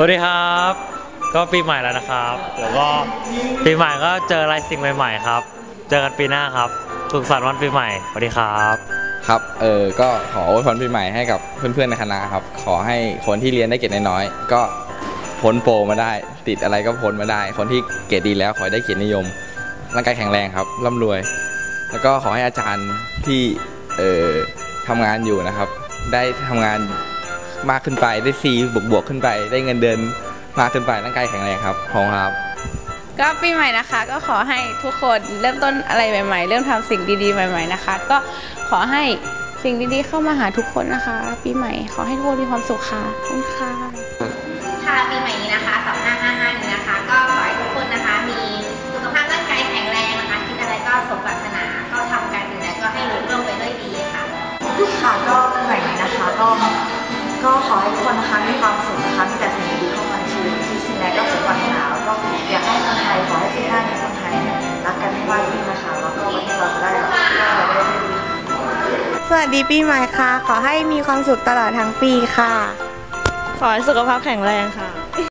สวัสดีครับ ก็ปีใหม่แล้วนะครับแล้วก็ปีใหม่ก็เจออะไรสิ่งใหม่ ๆ ครับ เจอกันปีหน้าครับสุขสันต์วันปีใหม่สวัสดีครับ ครับเออก็ขออวยพรปีใหม่ให้กับเพื่อนๆในคณะครับ ขอให้คนที่เรียนได้เกรดน้อยๆก็พ้นโปรมาได้ ติดอะไรก็พ้นมาได้ คนที่เกรดดีแล้วขอให้ได้เกียรตินิยมร่างกายแข็งแรงครับร่ำรวย แล้วก็ขอให้อาจารย์ที่เออทำงานอยู่นะครับ ได้ทำงาน มากขึ้นไปได้ซีบวกบวกๆขึ้นไป ได้เงินเดือนมากขึ้นไปร่างกายแข็งแรงครับขอบคุณครับ ก็ปีใหม่นะคะ ก็ขอให้ทุกคนเริ่มต้นอะไรใหม่ ๆ เริ่มทำสิ่งดีๆใหม่ ๆนะคะ ก็ขอให้สิ่งดีๆเข้ามาหาทุกคนนะคะ ปีใหม่ขอให้ทุกคนมีความสุขค่ะขอบคุณค่ะค่ะปีใหม่นี้นะคะ2555นี้นะคะ ก็ขอให้ทุกคนนะคะ มีสุขภาพร่างกายแข็งแรงนะคะคิดอะไรก็สมปรารถนาก็ทำการสิ่งใดก็ให้รุ่งเรืองไปด้วยดีค่ะค่ะก็ปีใหม่นี้นะคะ ก็ ก็ขอให้ทุกคนนะคะมีความสุขนะคะมีแต่สิ่งดีๆเข้ามาในชีวิตที่สิ่งใดก็สมปรารถนาแล้วก็อยากให้คนไทยขอให้ปีหน้าเนี่ยคนไทยเนี่ยรักกันให้มากขึ้นนะคะแล้วก็ประเทศเราจะได้แบบก้าวไปได้ด้วยดีค่ะสวัสดีปีใหม่ค่ะ ขอให้มีความสุขตลอดทั้งปีค่ะ ขอให้สุขภาพแข็งแรงค่ะ